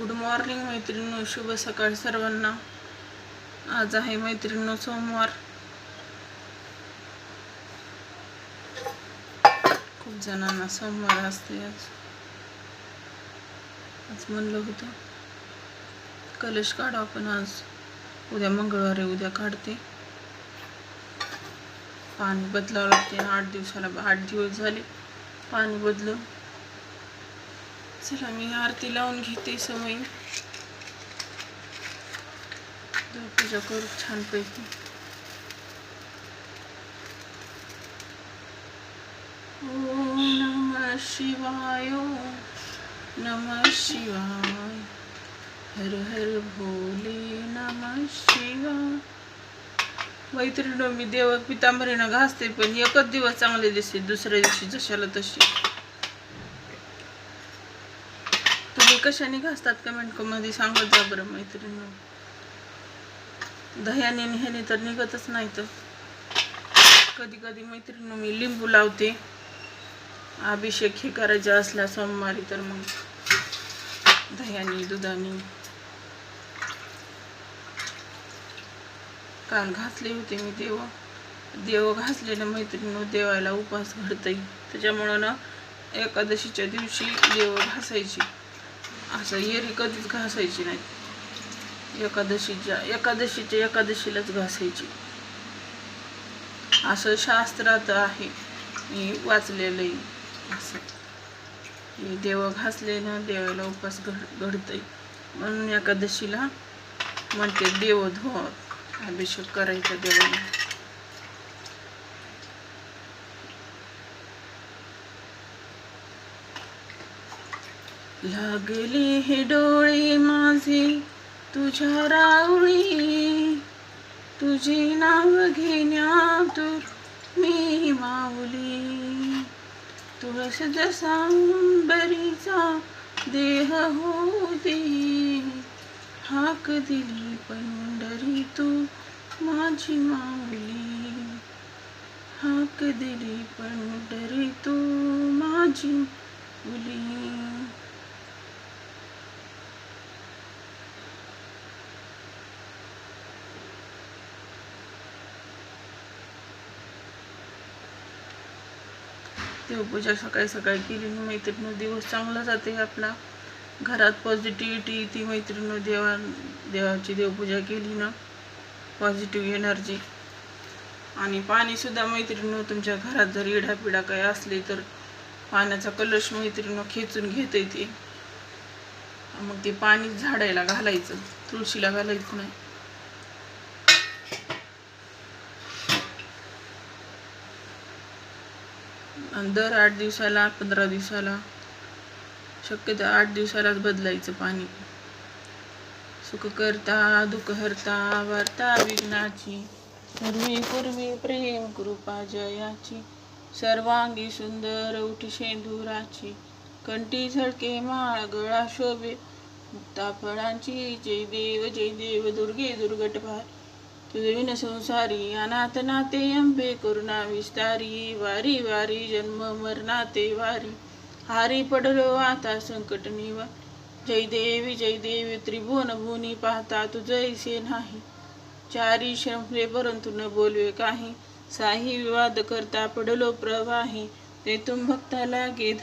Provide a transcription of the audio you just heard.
Good morning मैत्रिणीनो शुभ सकाळ सर्वांना. आज आहे मैत्रिणीनो सोमवार. खूप जणांना सोमवार असते आज. आज म्हणलं होतं कलश काढू आपण आज. उद्या मंगळवारी उद्या काढते. पाणी बदलावं लागते आठ दिवसाला आठ दिवस झाले पाणी बदलून. चला मी आरती लावून घेते समय पूजा करू छानपैकी. ओम नमः शिवाय नम नमः शिवाय. हर हर भोले नमः शिवाय. मैत्रिणी मी देव पितांबरीनं घासते पण एकच दिवस चांगले दिसते दुसऱ्या दिवशी जशाला तशी. कशाने घासतात कमेंटमध्ये सांगत जा बरं मैत्रिणी दह्याने ह्याने तर निघतच नाही तर. कधी कधी मैत्रिणी मी लिंबू लावते. अभिषेक हे करायचा असला सोमवारी तर मग दह्याने दुधाने. काल घासले होते मी देव. देव घासलेल्या मैत्रिणी देवाला उपवास घडतय. त्याच्यामुळं ना एकादशीच्या दिवशी देव घासायची. असं येरी कधीच घासायची नाही. एकादशीच्या एकादशीच्या एकादशीलाच घासायची. असं शास्त्रात आहे. मी वाचलेलं आहे. असं. देव घासले ना देवाला उपास घड घडतंय. म्हणून एकादशीला म्हणते देव धुव अभिषेक करायचा देवाला. लागले हे डोळे माझे तुझ्या रावळी. तुझे नाव घेण्यातून मी माऊली. तुळस जसांबरीचा देह होती. हाक दिली पंढरी तू माझी माऊली. हाक दिली पंढरी तू माझी मुली देवपूजा सकाळी सकाळी केली. ना मैत्रिणी दिवस चांगला जाते. आपला घरात पॉझिटिव्हिटी ती मैत्रिणी देवा देवाची देवपूजा केली ना. पॉझिटिव्ह एनर्जी आणि पाणीसुद्धा मैत्रिणी तुमच्या घरात जर इडापिडा काही असली तर पाण्याचा कलश मैत्रिणी खेचून घेत येते मग ते पाणी झाडायला घालायचं. तुळशीला घालायचं नाही. दर आठ दिवसाला पंधरा दिवसाला. शक्यतो आठ दिवसालाच बदलायचं पाणी. सुख करता दुःख हरता वार्ता विघ्नाची. पूर्वी पूर्वी प्रेम कृपा जयाची. सर्वांगी सुंदर उठशे धुराची कंठी झळके माळ गळा शोभे. मुक्ता फळांची जय देव जय देव दुर्गे दुर्गटभार तुझविन संसारी अनाथ नाते अंबे करुणा विस्तारी वारी वारी जन्म मरणाते वारी. हारी पडलो आता संकट निवा जय देवी जय देवी त्रिभुवन भुनी पाहता तुझैसे नाही चारी श्रमले परंतु न बोलवे काही. साही विवाद करता पडलो प्रवाही. ते तुम भक्ताला गेध.